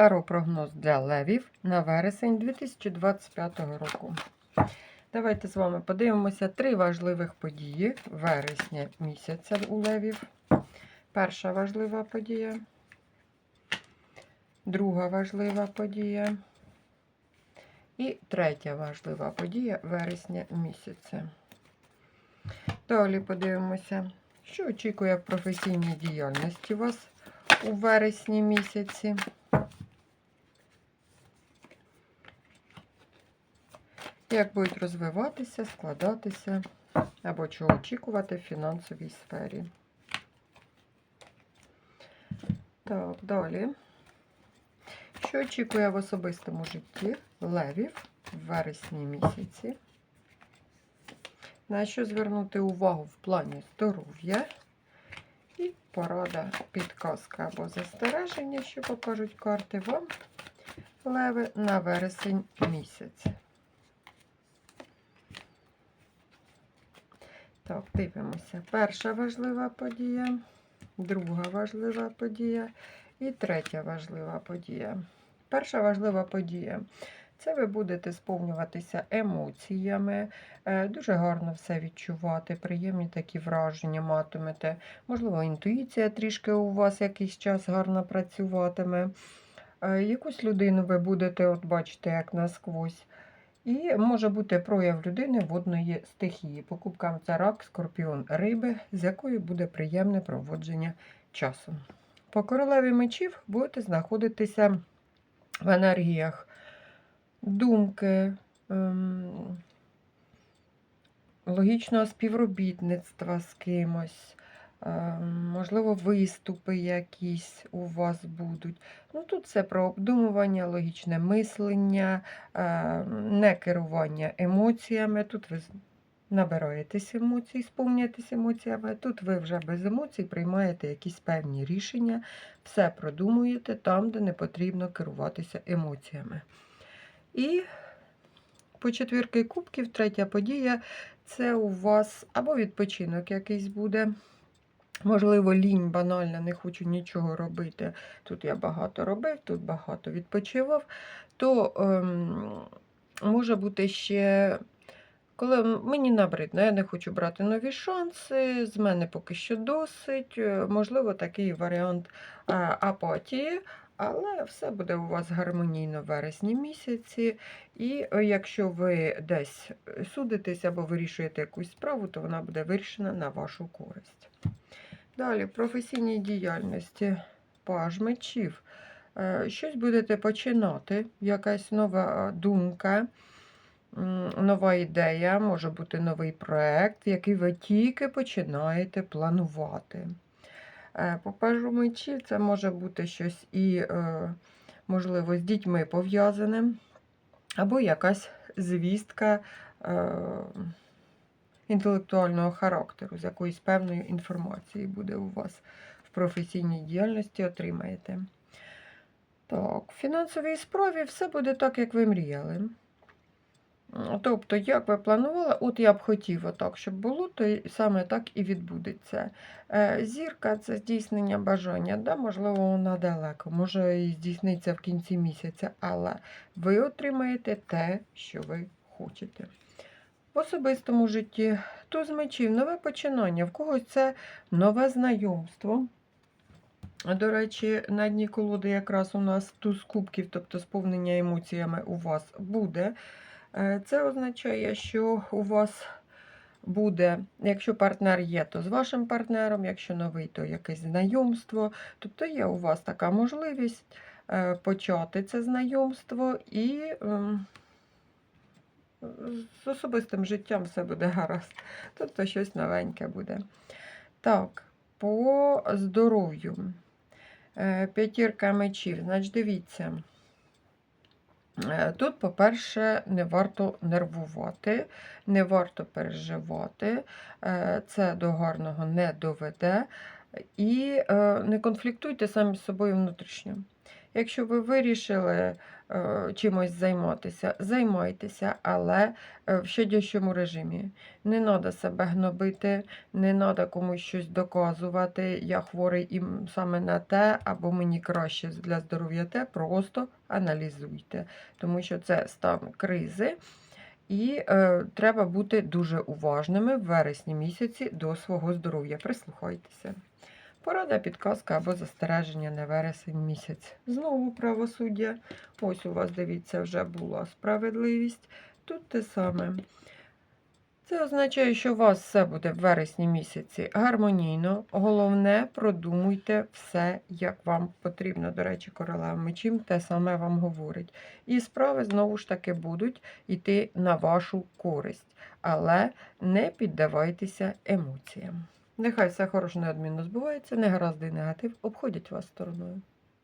Таро-прогноз для левів на вересень 2025 року. Давайте з вами подивимося три важливих події вересня місяця у левів. Перша важлива подія, друга важлива подія і третя важлива подія вересня місяця. Далі подивимося, що очікує в професійній діяльності вас у вересні місяці. Як будуть розвиватися, складатися або чого очікувати в фінансовій сфері. Так, далі. Що очікує в особистому житті левів в вересні місяці? На що звернути увагу в плані здоров'я? І порада, підказка або застереження, що покажуть карти вам, леви, на вересень місяць. Так, дивимося. Перша важлива подія, друга важлива подія і третя важлива подія. Перша важлива подія. Це ви будете сповнюватися емоціями, е, дуже гарно все відчувати, приємні такі враження матимете. Можливо, інтуїція трішки у вас якийсь час гарно працюватиме. Е, Якусь людину ви будете, от бачите, як насквозь. І може бути прояв людини водної стихії. Покупкам це рак, скорпіон, риби, з якою буде приємне проводження часу. По королеві мечів будете знаходитися в енергіях думки, ем, логічного співробітництва з кимось. Ем, Можливо, виступи якісь у вас будуть. Ну, Тут все про обдумування, логічне мислення, е, не керування емоціями. Тут ви набираєтесь емоцій, сповнюєтесь емоціями. Тут ви вже без емоцій приймаєте якісь певні рішення, все продумуєте там, де не потрібно керуватися емоціями. І по четвірки кубків, третя подія це у вас або відпочинок якийсь буде. Можливо, лінь банальна, не хочу нічого робити. Тут я багато робив, тут багато відпочивав. То ем, може бути ще, коли мені набридно, я не хочу брати нові шанси, з мене поки що досить. е, Можливо, такий варіант е, апатії. Але все буде у вас гармонійно в вересні місяці. І е, якщо ви десь судитесь або вирішуєте якусь справу, то вона буде вирішена на вашу користь. Далі, професійній діяльності паж мечів. Е, Щось будете починати, якась нова думка, нова ідея, може бути новий проєкт, який ви тільки починаєте планувати. Е, По пажу мечів це може бути щось і, е, можливо, з дітьми пов'язане, або якась звістка е, інтелектуального характеру, з якоюсь певною інформацією буде у вас в професійній діяльності отримаєте. Так, в фінансовій справі все буде так, як ви мріяли. Тобто, як ви планували, от я б хотів отак, щоб було, то саме так і відбудеться. Е, Зірка це здійснення бажання, да, можливо, вона далеко, може і здійсниться в кінці місяця, але ви отримаєте те, що ви хочете. В особистому житті туз мечів, нове починання, в когось це нове знайомство. До речі, на дні колоди якраз у нас туз кубків, тобто сповнення емоціями у вас буде. Е, Це означає, що у вас буде, якщо партнер є, то з вашим партнером, якщо новий, то якесь знайомство. Тобто є у вас така можливість е, почати це знайомство і ем, з особистим життям все буде гаразд. Тобто щось новеньке буде. Так, по здоров'ю. Е, П'ятірка мечів. Значить, дивіться. Е, Тут, по-перше, не варто нервувати, не варто переживати, е, це до гарного не доведе. І не конфліктуйте самі з собою внутрішньо. Якщо ви вирішили е, чимось займатися, займайтеся, але е, в щодящому режимі. Не треба себе гнобити, не треба комусь щось доказувати. Я хворий і саме на те, або мені краще для здоров'я те. Просто аналізуйте, тому що це стан кризи. І е, треба бути дуже уважними в вересні місяці до свого здоров'я. Прислухайтеся. Порада, підказка або застереження на вересень місяць. Знову правосуддя. Ось у вас, дивіться, вже була справедливість. Тут те саме. Це означає, що у вас все буде в вересні місяці гармонійно. Головне, продумуйте все, як вам потрібно. До речі, королева мечів те саме вам говорить. І справи знову ж таки будуть йти на вашу користь. Але не піддавайтеся емоціям. Нехай все хороше неодмінно збувається, негаразди і негатив обходять вас стороною.